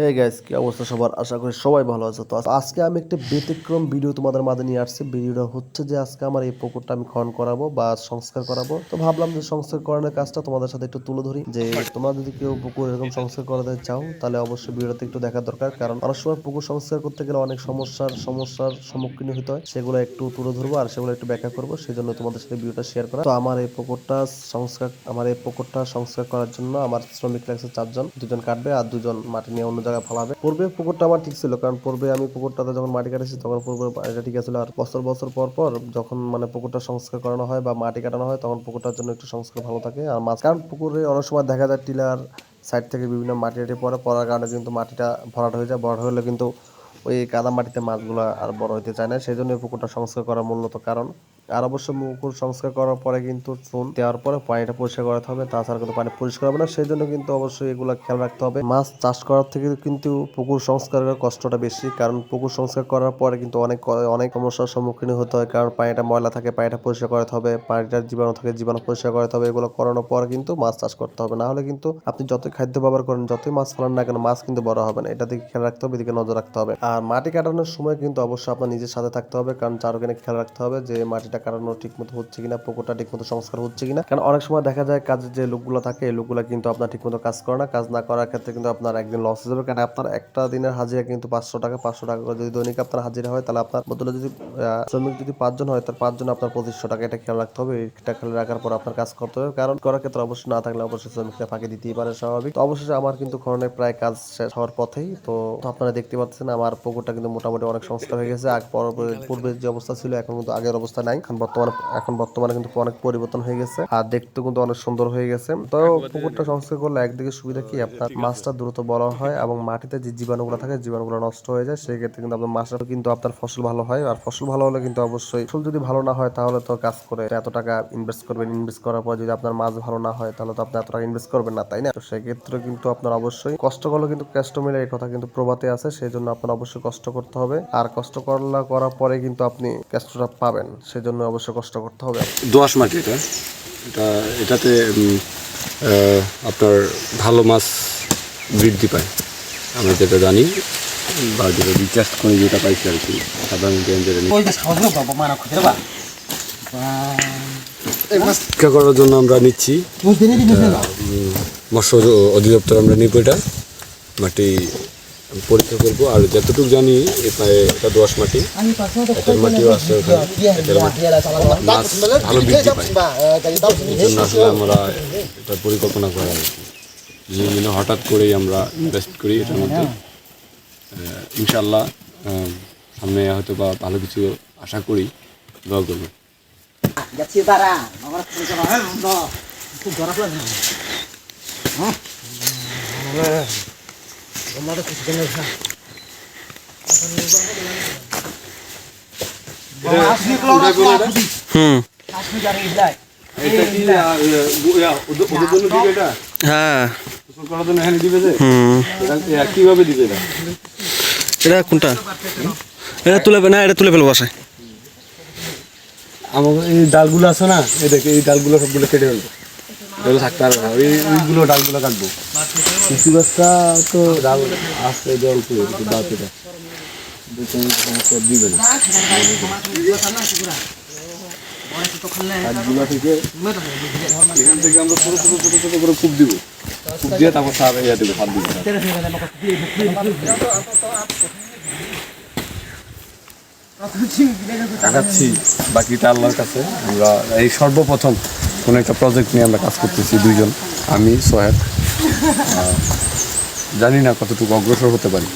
Hey guys কি অবস্থা সবার? আশা করি সবাই ভালো আছে। তো আজকে আমি একটা ব্যতিক্রম ভিডিও তোমাদের মাঝে নিয়ে আসছি। ভিডিওটা হচ্ছে যে আজকে আমার এই পুকুরটা আমি খনন করাবো বা সংস্কার করাবো। তো ভাবলাম যে সংস্কার করানোর কাজটা তোমাদের সাথে একটু তুলে ধরি। যে তোমরা যদি কেউ পুকুর এরকম সংস্কার করাতে চাও, তাহলে অবশ্যই ভিডিওতে একটু দেখা দরকার। কারণ অনেক সময় পুকুর সংস্কার করতে গেলে অনেক সমস্যার সমস্যার সম্মুখীন হতে হয়। সেগুলো একটু তুলে ধরবো আর সেগুলো একটু ব্যাখ্যা করব। সেই জন্য তোমাদের সাথে ভিডিওটা শেয়ার করা। তো আমার এই পুকুরটা সংস্কার, আমার এই পুকুরটা সংস্কার করার জন্য আমার শ্রমিক লাগছে চারজন। দুজন কাটবে আর দুজন মাটি নিয়ে অন্য জায়গায় ফলাবে। পূর্বে পুকুরটা আমার ঠিক ছিল, কারণ পূর্বে আমি পুকুরটাতে যখন মাটি কাটেছি, তখন পূর্বে এটা ঠিক আছে আর বছর বছর পর পর যখন মানে পুকুরটা সংস্কার করানো হয় বা মাটি কাটানো হয়, তখন পুকুরটার জন্য একটু সংস্কার ভালো থাকে। আর মাছ কারণ পুকুরে অনেক সময় দেখা যায় টিলার সাইড থেকে বিভিন্ন মাটি টাটি পরে পড়ার কারণে কিন্তু মাটিটা ভরাট হয়ে যায়। ভরাট হলে কিন্তু ওই কাদা মাটিতে মাছগুলো আর বড় হইতে চায় না। সেই জন্য পুকুরটা সংস্কার করার মূলত কারণ। আর অবশ্য পুকুর সংস্কার করার পরে কিন্তু চুন দেওয়ার পরে পানিটা পরিষ্কার করাতে হবে, তাছাড়া কিন্তু পানি পরিষ্কার হবে না সেই জন্য কিন্তু অবশ্যই এগুলো খেয়াল রাখতে হবে। মাছ চাষ করার থেকে কিন্তু পুকুর সংস্কার করার কষ্টটা বেশি, কারণ পুকুর সংস্কার করার পরে কিন্তু অনেক অনেক সমস্যার সম্মুখীন হতে হয়, কারণ পানিটা ময়লা থাকে, পানিটা পরিষ্কার করাতে হবে পানিটার জীবাণু থাকে, জীবাণু পরিষ্কার করাতে হবে, এগুলো করানোর পর কিন্তু মাছ চাষ করতে হবে। না হলে কিন্তু আপনি যতই খাদ্য ব্যবহার করেন, যতই মাছ ফেলান না কেন, মাছ কিন্তু বড় হবে না, এটা দিকে খেয়াল রাখতে হবে, এদিকে নজর রাখতে হবে। আর মাটি কাটানোর সময় কিন্তু অবশ্যই আপনার নিজের সাথে থাকতে হবে, কারণ চারোখানে খেয়াল রাখতে হবে যে মাটিটা কাটানো ঠিক মতো হচ্ছে কিনা পুকুরটা ঠিক মতো সংস্কার হচ্ছে কিনা। কারণ অনেক সময় দেখা যায় কাজের যে লোকগুলো থাকে, এই লোকগুলো কিন্তু আপনার ঠিক মতো কাজ করে না। কাজ না করার ক্ষেত্রে কিন্তু আপনার একদিন লস হয়ে যাবে। কারণ আপনার একটা দিনের হাজিরা কিন্তু পাঁচশো টাকা পাঁচশো টাকা করে যদি দৈনিক আপনার হাজিরা হয়, তাহলে আপনার বদলে যদি শ্রমিক যদি পাঁচজন হয়, তার পাঁচজন আপনার পঁচিশশো টাকা, এটা খেয়াল রাখতে হবে। এটা খেয়াল রাখার পর আপনার কাজ করতে হবে। কারণ করার ক্ষেত্রে অবশ্যই না থাকলে অবশ্যই শ্রমিকরা ফাঁকি দিতেই পারে, স্বাভাবিক। তো অবশ্যই আমার কিন্তু খননের প্রায় কাজ শেষ হওয়ার পথেই। তো আপনারা দেখতে পাচ্ছেন, আমার পুকুরটা কিন্তু মোটামুটি অনেক সংস্কার হয়ে গেছে। আগ পর- পূর্বে যে অবস্থা ছিল, এখন কিন্তু আগের অবস্থা নাই। এখন বর্তমানে এখন বর্তমানে কিন্তু অনেক পরিবর্তন হয়ে গেছে। আর দেখতে কিন্তু অনেক সুন্দর হয়ে গেছে। তো পুকুরটা সংস্কার করলে একদিকে সুবিধা কি? আপনার মাছটা দ্রুত বড় হয় এবং মাটিতে যে জীবাণুগুলো থাকে জীবাণুগুলো নষ্ট হয়ে যায়। সেই ক্ষেত্রে কিন্তু আপনার মাছটা কিন্তু আপনার ফসল ভালো হয়। আর ফসল ভালো হলে কিন্তু অবশ্যই ফসল যদি ভালো না হয় তাহলে তো কাজ করে এত টাকা ইনভেস্ট করবেন। ইনভেস্ট করার পর যদি আপনার মাছ ভালো না হয় তাহলে তো আপনি এত টাকা ইনভেস্ট করবেন না তাই না? তো সেক্ষেত্রে কিন্তু আপনার অবশ্যই কষ্ট করলে কিন্তু কষ্ট মিলে এই কথা কিন্তু প্রভাতে আছে। সেই জন্য আপনার অবশ্যই কষ্ট করতে হবে। আর কষ্ট করলা করার পরে কিন্তু আপনি কষ্টটা পাবেন। সেই জন্য অবশ্যই কষ্ট করতে হবে। দোআঁশ মাটি এটা? এটা এটাতে আপনার ভালো মাছ বৃদ্ধি পায়। আমরা যেটা জানি বা যেটা রিচার্জ করে যেটা পাইছি আর কি বা পরীক্ষা করার জন্য আমরা নিচ্ছি? মৎস্য অধিদপ্তর আমরা নিব এটা। মাটি পরীক্ষা করব আর যতটুকু জানি এটা দোআঁশ মাটি এটার মাটিও আছে ভালো বৃদ্ধি পায় এই জন্য আসলে আমরা এটা পরিকল্পনা করা আর কি যে হঠাৎ করেই আমরা ইনভেস্ট করি এটার মধ্যে ইনশাল্লাহ সামনে হয়তো বা ভালো কিছু আশা করি দোয়া করব হ্যাঁ খুব না হ্যাঁ। হ্যাঁ এটা এটা? কোনটা? এটা তুলে না এটা তুলে ফেলব বাসায়। আমাকে এই ডালগুলো আছে না এই দেখে এই ডালগুলো সবগুলো কেটে ফেলব। এগুলো থাকতে পারবে না। ওইগুলো ডালগুলো কাটবো। কিছু গাছটা তো ডাল আসতে জল করে ডাল দিবে না। তারপর দেবো। সার বাকিটা আল্লাহর কাছে। আমরা এই সর্বপ্রথম কোনো একটা প্রজেক্ট নিয়ে আমরা কাজ করতেছি, দুইজন, আমি সোহেব জানি না কতটুকু অগ্রসর হতে পারি।